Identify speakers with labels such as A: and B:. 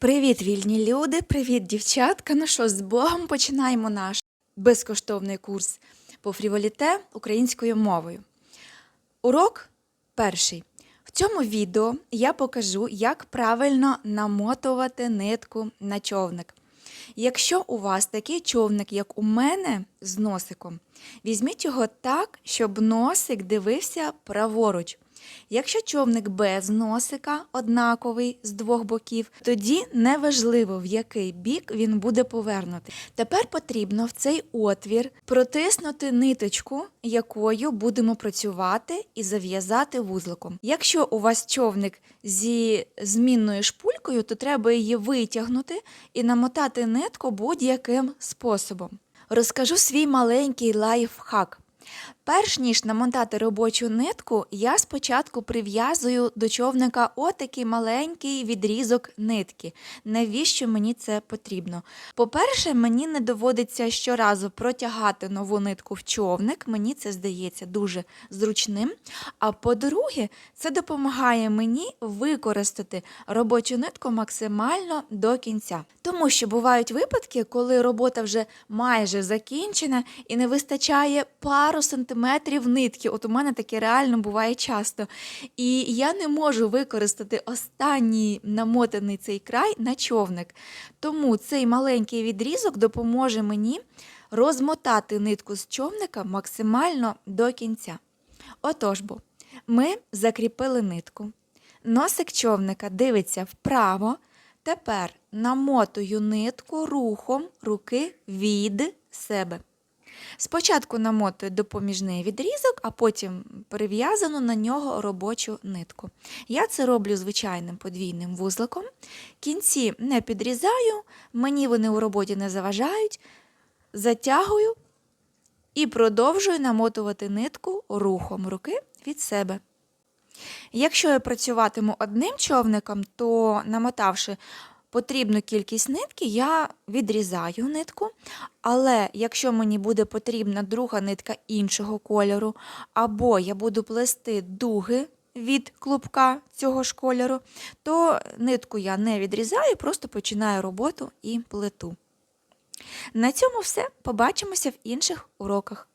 A: Привіт, вільні люди! Привіт, дівчатка! Ну що, з Богом починаємо наш безкоштовний курс по фріволіте українською мовою. Урок перший. В цьому відео я покажу, як правильно намотувати нитку на човник. Якщо у вас такий човник, як у мене з носиком, візьміть його так, щоб носик дивився праворуч. Якщо човник без носика однаковий з двох боків, тоді неважливо в який бік він буде повернутий. Тепер потрібно в цей отвір протиснути ниточку, якою будемо працювати і зав'язати вузликом. Якщо у вас човник зі змінною шпулькою, то треба її витягнути і намотати нитку будь-яким способом. Розкажу свій маленький лайфхак. Перш ніж намотати робочу нитку, я спочатку прив'язую до човника отакий маленький відрізок нитки. Навіщо мені це потрібно? По-перше, мені не доводиться щоразу протягати нову нитку в човник, мені це здається дуже зручним. А по-друге, це допомагає мені використати робочу нитку максимально до кінця. Тому що бувають випадки, коли робота вже майже закінчена і не вистачає пару сантиметрів нитки. От у мене таке реально буває часто. І я не можу використати останній намотаний цей край на човник. Тому цей маленький відрізок допоможе мені розмотати нитку з човника максимально до кінця. Отож бо, ми закріпили нитку. Носик човника дивиться вправо. Тепер намотую нитку рухом руки від себе. Спочатку намотую допоміжний відрізок, а потім перев'язану на нього робочу нитку. Я це роблю звичайним подвійним вузликом. Кінці не підрізаю, мені вони у роботі не заважають. Затягую і продовжую намотувати нитку рухом руки від себе. Якщо я працюватиму одним човником, то намотавши потрібну кількість нитки, я відрізаю нитку. Але якщо мені буде потрібна друга нитка іншого кольору, або я буду плести дуги від клубка цього ж кольору, то нитку я не відрізаю, просто починаю роботу і плету. На цьому все. Побачимося в інших уроках.